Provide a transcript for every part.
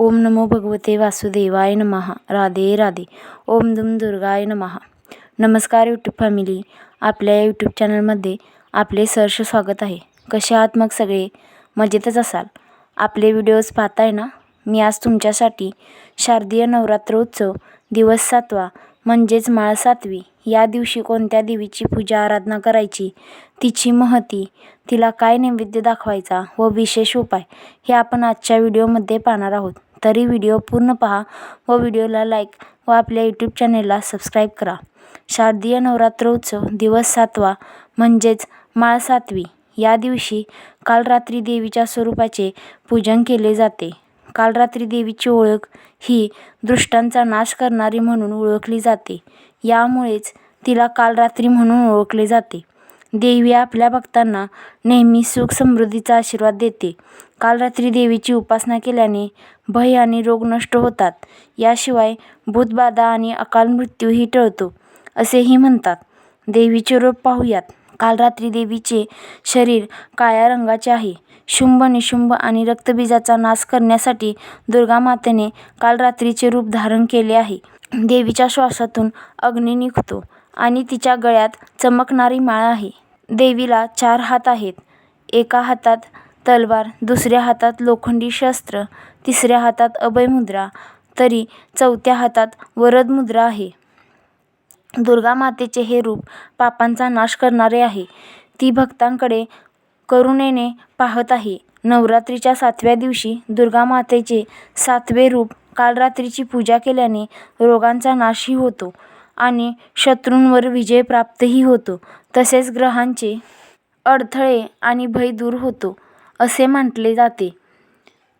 ओम नमो भगवते वासुदेवाय नमः. राधे राधे. ओम दुम दुर्गाय नमः. नमस्कार यूट्यूब फॅमिली आपल्या या यूट्यूब चॅनलमध्ये आपले सहर्ष स्वागत आहे. कसे आहात मग सगळे? मजेतच असाल? आपले व्हिडिओज पाहताय ना? मी आज तुमच्यासाठी शारदीय नवरात्रोत्सव दिवस सातवा म्हणजेच माळ सातवी या दिवशी कोणत्या देवीची पूजा आराधना करायची तिची महती तिला काय नैवेद्य दाखवायचा व विशेष उपाय हे आपण आजच्या व्हिडिओमध्ये पाहणार आहोत. तरी व्हिडिओ पूर्ण पहा व व्हिडिओला लाईक व आपल्या यूट्यूब चॅनेलला सबस्क्राईब करा. शारदीय नवरात्रोत्सव दिवस सातवा म्हणजेच माळ सातवी. या दिवशी काल रात्री देवीच्या स्वरूपाचे पूजन केले जाते. काल रात्री देवीची ओळख ही दृष्टांचा नाश करणारी म्हणून ओळखली जाते. यामुळेच तिला काल रात्री म्हणून ओळखले जाते. देवी आपल्या भक्तांना नेहमी सुख समृद्धीचा आशीर्वाद देते. काल रात्री देवीची उपासना केल्याने भय आणि रोग नष्ट होतात. याशिवाय भूतबाधा आणि अकाल मृत्यूही टळतो असेही म्हणतात. देवीचे रूप पाहूयात. काल रात्री देवीचे शरीर काळ्या रंगाचे आहे. शुंभ निशुंभ आणि रक्तबीजाचा नाश करण्यासाठी दुर्गा मातेने काल रात्रीचे रूप धारण केले आहे. देवीच्या श्वासातून अग्नी निघतो आणि तिच्या गळ्यात चमकणारी माळ आहे. देवीला चार हात आहेत. एका हातात तलवार दुसऱ्या हातात लोखंडी शस्त्र तिसऱ्या हातात अभयमुद्रा तरी चौथ्या हातात वरद मुद्रा आहे. दुर्गा मातेचे हे रूप पापांचा नाश करणारे आहे. ती भक्तांकडे करुणेने पाहत आहे. नवरात्रीच्या सातव्या दिवशी दुर्गा मातेचे सातवे रूप काल रात्रीची पूजा केल्याने रोगांचा नाशही होतो आणि शत्रूंवर विजय प्राप्तही होतो. तसेच ग्रहांचे अडथळे आणि भय दूर होतो. असे म्हटले जाते.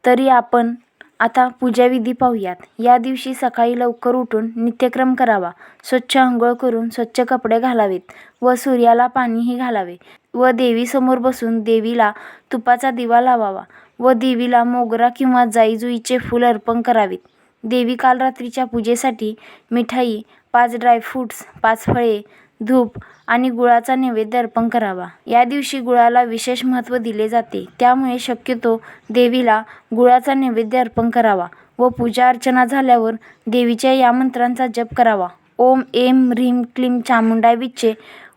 तरी आपण आता पूजाविधी पाहूयात. या दिवशी सकाळी लवकर उठून नित्यक्रम करावा. स्वच्छ आंघोळ करून स्वच्छ कपडे घालावेत व सूर्याला पाणीही घालावे व देवीसमोर बसून देवीला तुपाचा दिवा लावावा व देवीला मोगरा किंवा जाईजुईचे फूल अर्पण करावेत. देवी काल रात्रीच्या पूजेसाठी मिठाई पाच ड्रायफ्रूट्स पाच फळे धूप आणि गुळाचा नैवेद्य अर्पण करावा. या दिवशी गुळाला विशेष महत्त्व दिले जाते. त्यामुळे शक्यतो देवीला गुळाचा नैवेद्य अर्पण करावा व पूजा अर्चना झाल्यावर देवीच्या या मंत्रांचा जप करावा. ओम एम ह्रीम क्लीम चामुंडा विच्चे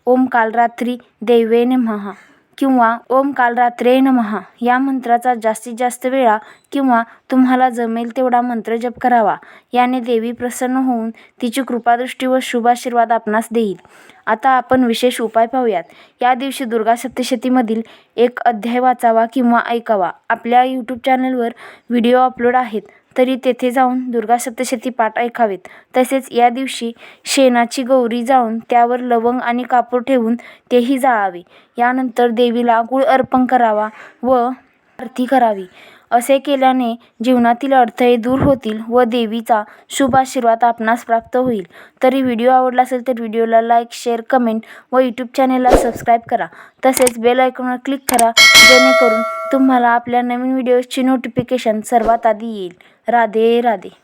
ओम कालरात्री दैवे नमः किंवा ओम कालरात्रे नमः या मंत्राचा जास्तीत जास्त वेळा किंवा तुम्हाला जमेल तेवढा मंत्र जप करावा. याने देवी प्रसन्न होऊन तिची कृपादृष्टी व शुभाशीर्वाद आपणास देईल. आता आपण विशेष उपाय पाहूयात. या दिवशी दुर्गा सप्तशतीमधील एक अध्याय वाचावा किंवा ऐकावा. आपल्या यूट्यूब चॅनलवर व्हिडिओ अपलोड आहेत तरी तेथे जाऊन दुर्गा सप्तशती पाठ ऐकावेत. तसेच या दिवशी शेणाची गौरी जाऊन त्यावर लवंग आणि कापूर ठेवून तेही जाळावे. यानंतर देवीला गुळ अर्पण करावा व आरती करावी. असे केल्याने जीवनातील अडथळे दूर होतील व देवीचा शुभ आशीर्वाद आपणास प्राप्त होईल. तरी व्हिडिओ आवडला असेल तर व्हिडिओला लाईक शेअर कमेंट व यूट्यूब चॅनेलला सबस्क्राईब करा. तसेच बेल आयकॉनवर क्लिक करा जेणेकरून तुम्हाला आपल्या नवीन व्हिडिओजची नोटिफिकेशन सर्वात आधी येईल. राधे राधे.